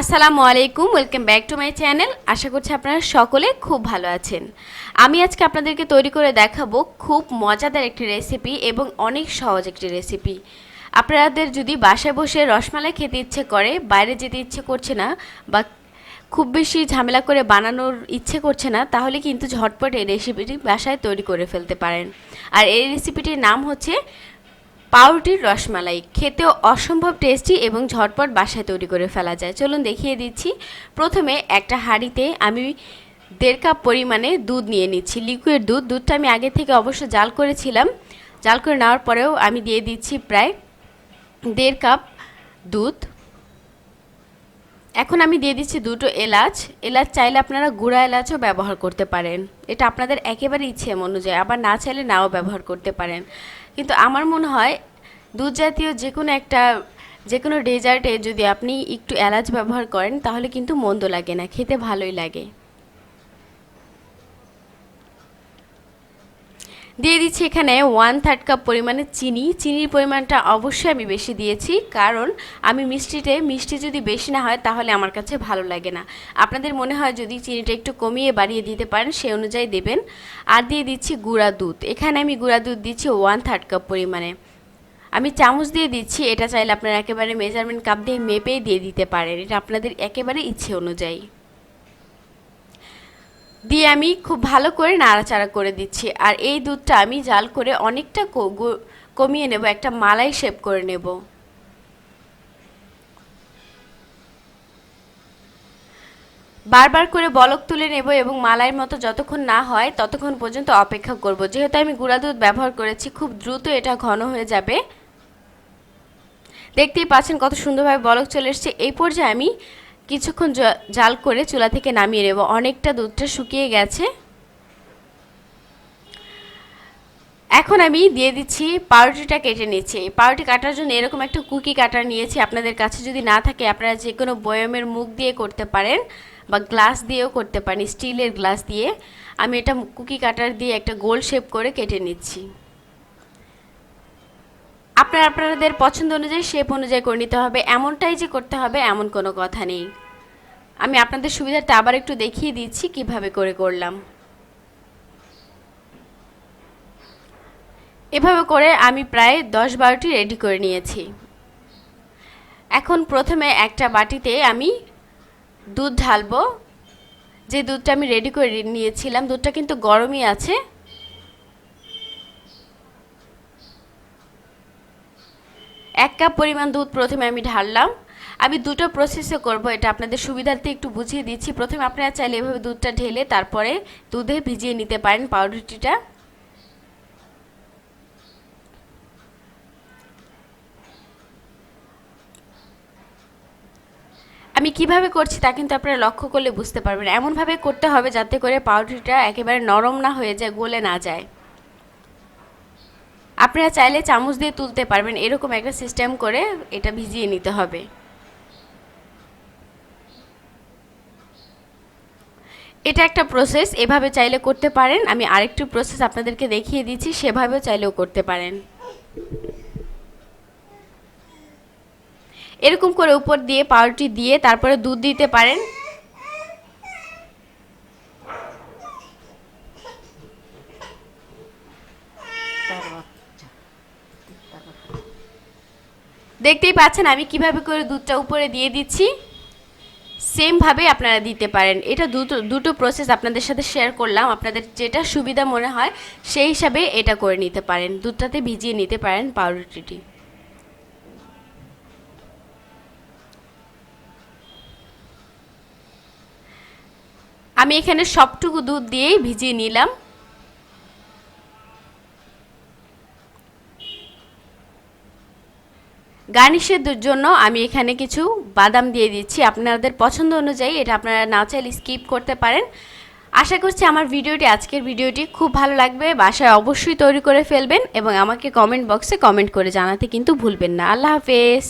আসসালামু আলাইকুম welcome back to my channel আশা করছি আপনারা সকলে খুব ভালো আছেন। আমি আজকে আপনাদেরকে তৈরি করে দেখাবো খুব মজাদার একটি রেসিপি এবং অনেক সহজ একটি রেসিপি আপনাদের যদি বাসায় বসে রসমালাই খেতে ইচ্ছে করে, বাইরে যেতে ইচ্ছে করছে না বা খুব বেশি ঝামেলা করে বানানোর ইচ্ছে করছে না, তাহলে কিন্তু ঝটপট এই রেসিপিটি বাসায় তৈরি করে ফেলতে পারেন। আর এই রেসিপিটির নাম হচ্ছে পাউরুটির রসমালাই খেতেও অসম্ভব টেস্টি এবং ঝটপট বাসায় তৈরি করে ফেলা যায়। চলুন দেখিয়ে দিচ্ছি। প্রথমে একটা হাঁড়িতে আমি দেড় কাপ পরিমাণে দুধ নিয়ে নিচ্ছি। লিকুইড দুধ। দুধটা আমি আগে থেকে অবশ্য জাল করেছিলাম। জাল করে নেওয়ার পরেও আমি দিয়ে দিচ্ছি প্রায় দেড় কাপ দুধ। এখন আমি দিয়ে দিচ্ছি দুটো এলাচ। এলাচ চাইলে আপনারা গুঁড়া এলাচও ব্যবহার করতে পারেন। এটা আপনাদের একেবারে ইচ্ছে অনুযায়ী। আবার না চাইলে নাও ব্যবহার করতে পারেন। কিন্তু আমার মনে হয় দুধ জাতীয় যে কোনো একটা যে কোনো ডেজার্টে যদি আপনি একটু এলাচ ব্যবহার করেন, তাহলে কিন্তু মন্দ লাগে না, খেতে ভালোই লাগে। দিয়ে দিচ্ছি এখানে ওয়ান থার্ড কাপ পরিমাণে চিনি। চিনির পরিমাণটা অবশ্যই আমি বেশি দিয়েছি, কারণ আমি মিষ্টিতে, মিষ্টি যদি বেশি না হয়, তাহলে আমার কাছে ভালো লাগে না। আপনাদের মনে হয় যদি চিনিটা একটু কমিয়ে বাড়িয়ে দিতে পারেন, সে অনুযায়ী দেবেন। আর দিয়ে দিচ্ছি গুঁড়া দুধ। এখানে আমি গুঁড়া দুধ দিচ্ছি ওয়ান থার্ড কাপ পরিমাণে। আমি চামচ দিয়ে দিচ্ছি, এটা চাইলে আপনারা একেবারে মেজারমেন্ট কাপ দিয়ে মেপেই দিয়ে দিতে পারেন, এটা আপনাদের একেবারে ইচ্ছে অনুযায়ী। দিয়ে আমি খুব ভালো করে নাড়াচাড়া করে দিচ্ছি, আর এই দুধটা আমি জাল করে অনেকটা কমিয়ে নেব, একটা মালাই শেপ করে নেব। বারবার করে বলক তুলে নেব এবং মালাইয়ের মতো যতক্ষণ না হয় ততক্ষণ পর্যন্ত অপেক্ষা করব। যেহেতু আমি গুঁড়া দুধ ব্যবহার করেছি, খুব দ্রুত এটা ঘন হয়ে যাবে। দেখতেই পাচ্ছেন কত সুন্দরভাবে বলক চলে এসছে। এই পর্যায়ে আমি কিছুক্ষণ জাল করে চুলা থেকে নামিয়ে নেব। অনেকটা দুধটা শুকিয়ে গেছে। এখন আমি দিয়ে দিচ্ছি পাউরুটিটা কেটে নিচ্ছি। পাউরুটি কাটার জন্য এরকম একটা কুকি কাটার নিয়েছি। আপনাদের কাছে যদি না থাকে, আপনারা যে কোনো বয়মের মুখ দিয়ে করতে পারেন বা গ্লাস দিয়েও করতে পারেন, স্টিলের গ্লাস দিয়ে। আমি এটা কুকি কাটার দিয়ে একটা গোল শেপ করে কেটে নিচ্ছি। আপনার আপনাদের পছন্দ অনুযায়ী শেপ অনুযায়ী করে নিতে হবে, এমনটাই যে করতে হবে এমন কোনো কথা নেই। আমি আপনাদের সুবিধাটা আবার একটু দেখিয়ে দিচ্ছি কীভাবে করে করলাম। এভাবে করে আমি প্রায় দশ বারোটি রেডি করে নিয়েছি। এখন প্রথমে একটা বাটিতে আমি দুধ ঢালবো। যে দুধটা আমি রেডি করে নিয়েছিলাম, দুধটা কিন্তু গরমই আছে। এক কাপ পরিমাণ দুধ প্রথমে আমি ঢাললাম। আমি দুটো প্রসেসে করব, এটা আপনাদের সুবিধার্থে একটু বুঝিয়ে দিচ্ছি। প্রথমে আপনারা চাইলে এভাবে দুধটা ঢেলে তারপরে দুধে ভিজিয়ে নিতে পারেন পাউরুটিটা। আমি কীভাবে করছি তা কিন্তু আপনারা লক্ষ্য করলে বুঝতে পারবেন। এমনভাবে করতে হবে যাতে করে পাউরুটিটা একেবারে নরম না হয়ে যায়, গলে না যায়। আপনারা চাইলে চামচ দিয়ে তুলতে পারবেন। এরকম একটা সিস্টেম করে এটা ভিজিয়ে নিতে হবে। এটা একটা প্রসেস এভাবে চাইলে করতে পারেন। আমি আরেকটি প্রসেস আপনাদেরকে দেখিয়ে দিচ্ছি, সেভাবেও চাইলেও করতে পারেন। এরকম করে উপর দিয়ে, পাউরুটি দিয়ে, তারপরে দুধ দিতে পারেন। দেখতেই পাচ্ছেন আমি কীভাবে করে দুধটা উপরে দিয়ে দিচ্ছি। সেমভাবে আপনারা দিতে পারেন। এটা দুটো দুটো প্রসেস আপনাদের সাথে শেয়ার করলাম। আপনাদের যেটা সুবিধা মনে হয়, সেই হিসাবে এটা করে নিতে পারেন। দুধটাতে ভিজিয়ে নিতে পারেন পাউরুটিটি আমি এখানে সবটুকু দুধ দিয়েই ভিজিয়ে নিলাম। গার্নিশের জন্য আমি এখানে কিছু বাদাম দিয়ে দিচ্ছি। আপনাদের পছন্দ অনুযায়ী এটা আপনারা না চাইলে স্কিপ করতে পারেন। আশা করছি আমার ভিডিওটি, আজকের ভিডিওটি খুব ভালো লাগবে। বাসায় অবশ্যই তৈরি করে ফেলবেন এবং আমাকে কমেন্ট বক্সে কমেন্ট করে জানাতে কিন্তু ভুলবেন না। আল্লাহ হাফেজ।